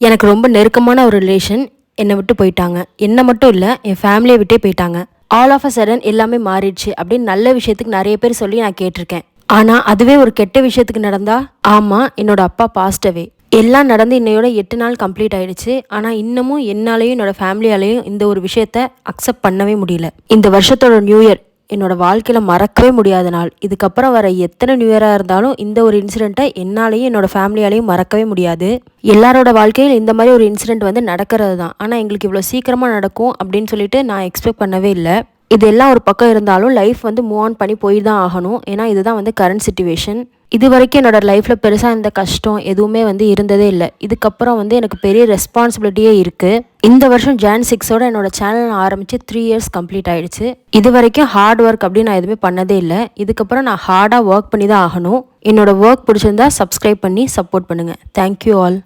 எனக்கு ரொம்ப நெருக்கமான ஒரு ரிலேஷன் என்னை விட்டு போயிட்டாங்க. என்னை மட்டும் இல்லை என் ஃபேமிலியை விட்டே போயிட்டாங்க. ஆல் ஆஃப் அ சடன் எல்லாமே மாறிடுச்சு அப்படின்னு நல்ல விஷயத்துக்கு நிறைய பேர் சொல்லி நான் கேட்டிருக்கேன். ஆனால் அதுவே ஒரு கெட்ட விஷயத்துக்கு நடந்தா? ஆமாம் என்னோட அப்பா பாஸ்டவே எல்லாம் நடந்து இன்னையோட எட்டு நாள் கம்ப்ளீட் ஆயிடுச்சு. ஆனால் இன்னமும் என்னாலேயும் என்னோட ஃபேமிலியாலேயும் இந்த ஒரு விஷயத்த அக்செப்ட் பண்ணவே முடியல. இந்த வருஷத்தோட நியூ இயர் என்னோட வாழ்க்கையில் மறக்கவே முடியாத நாள். இதுக்கப்புறம் வர எத்தனை நியூ இயராக இருந்தாலும் இந்த ஒரு இன்சிடெண்ட்டை என்னாலையும் என்னோட ஃபேமிலியாலையும் மறக்கவே முடியாது. எல்லாரோட வாழ்க்கையில் இந்த மாதிரி ஒரு இன்சிடெண்ட் வந்து நடக்கிறது தான் ஆனால் எங்களுக்கு இவ்வளோ சீக்கிரமாக நடக்கும் அப்படின்னு சொல்லிட்டு நான் எக்ஸ்பெக்ட் பண்ணவே இல்லை. இதெல்லாம் ஒரு பக்கம் இருந்தாலும் லைஃப் வந்து மூவ் ஆன் பண்ணி போய் தான் ஆகணும். ஏன்னா இதுதான் வந்து கரண்ட் சுச்சுவேஷன் இது வரைக்கும் என்னோட லைஃப்பில் பெருசாக இந்த கஷ்டம் எதுவுமே வந்து இருந்ததே இல்லை. இதுக்கப்புறம் வந்து எனக்கு பெரிய ரெஸ்பான்சிபிலிட்டியே இருக்குது இந்த வருஷம் ஜான் சிக்ஸோட என்னோட சேனல் ஆரம்பித்து த்ரீ இயர்ஸ் கம்ப்ளீட் ஆயிடுச்சு. இது வரைக்கும் ஹார்ட் ஒர்க் அப்படின்னு நான் எதுவுமே பண்ணதே இல்லை. இதுக்கப்புறம் நான் ஹார்டாக ஒர்க் பண்ணி தான் ஆகணும். என்னோட ஒர்க் பிடிச்சிருந்தா சப்ஸ்கிரைப் பண்ணி சப்போர்ட் பண்ணுங்கள் தேங்க்யூ ஆல்